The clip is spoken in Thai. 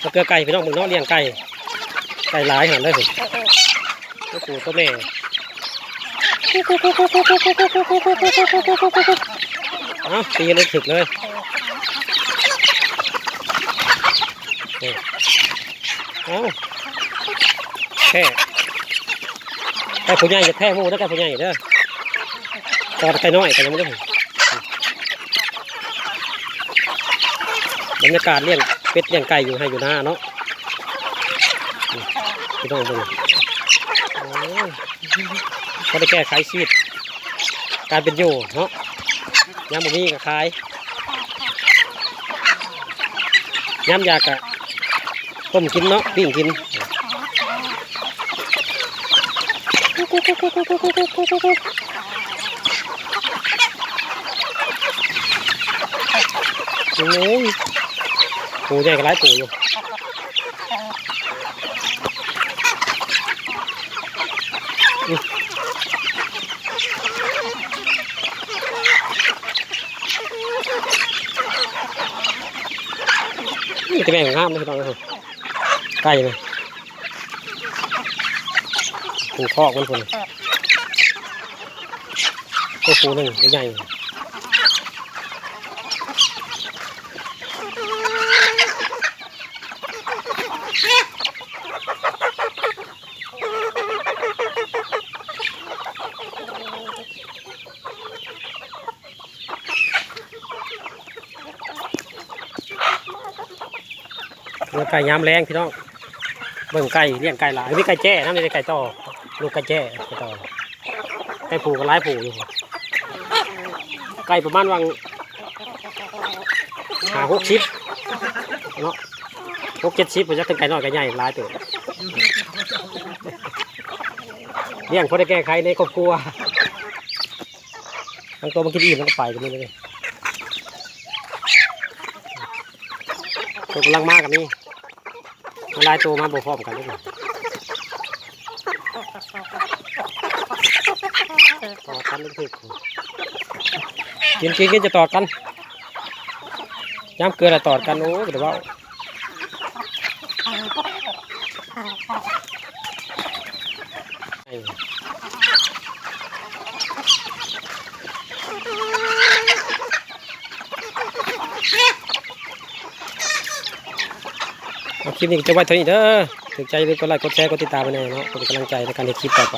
เอาเกลือไก่พี่น้องมึงเนาะเลี้ยงไก่ ไก่หลายหันเลยสิตัวปู่ตัวแม่เอาตีเลยถึกเลยเอาแค่ไก่ผู้ใหญ่จะแพ้หมูแล้วไก่ผู้ใหญ่เด้อตอนไก่น้อยไก่ยังไม่ได้ถึง บรรยากาศเลี้ยงเป็ดเลี้ยงไก่อยู่ให้อยู่หน้าเนาะนี่พี่น้องดูก็ได้แก้ไขชีวิตการเป็นอยู่เนาะยามบ่มีก็ขายยามอยากกะต้มกินเนาะปิ้งกินโอ้ย ปูใหญ่กับหลายปูอยู่นี่จะแบ่งงามเลยพี่น้องเลยไก่เลยปูคอกมันคนตัวปูหนึ่งใหญ่ เลี้ยงไก่ยามแรงพี่น้องเบิ่งไก่เลี้ยงไก่หลายมีไก่แจ้นะไม่ใช่ไก่ต่อลูกไก่แจ้ไก่ต่อไก่ผูกับหลายผูกอยู่ไก่ประมาณวังหาหกชิปเนาะหกเจ็ดชิปผมจะเป็นไก่น้อยไก่ใหญ่หลายตัวเลี้ยงพอได้แก้ไขในครอบครัวบางตัวมันกินอิ่มมันก็ไปกันเลย ตัวกำลังมากกันนี่มันลายตัวมาบวพร้อมกันเลยต่อกันลึกๆกินกินกินจะต่อกันย้ำเกลือจะต่อกันโอ้ยเดี๋ยวว่าเคลิปนี้จะไว้เท่านี้เด้อถึงใจเลยกดไลค์กดแชร์กดติดตามไปแน่เนาะเป็นกำลังใจในการในคลิปต่อไป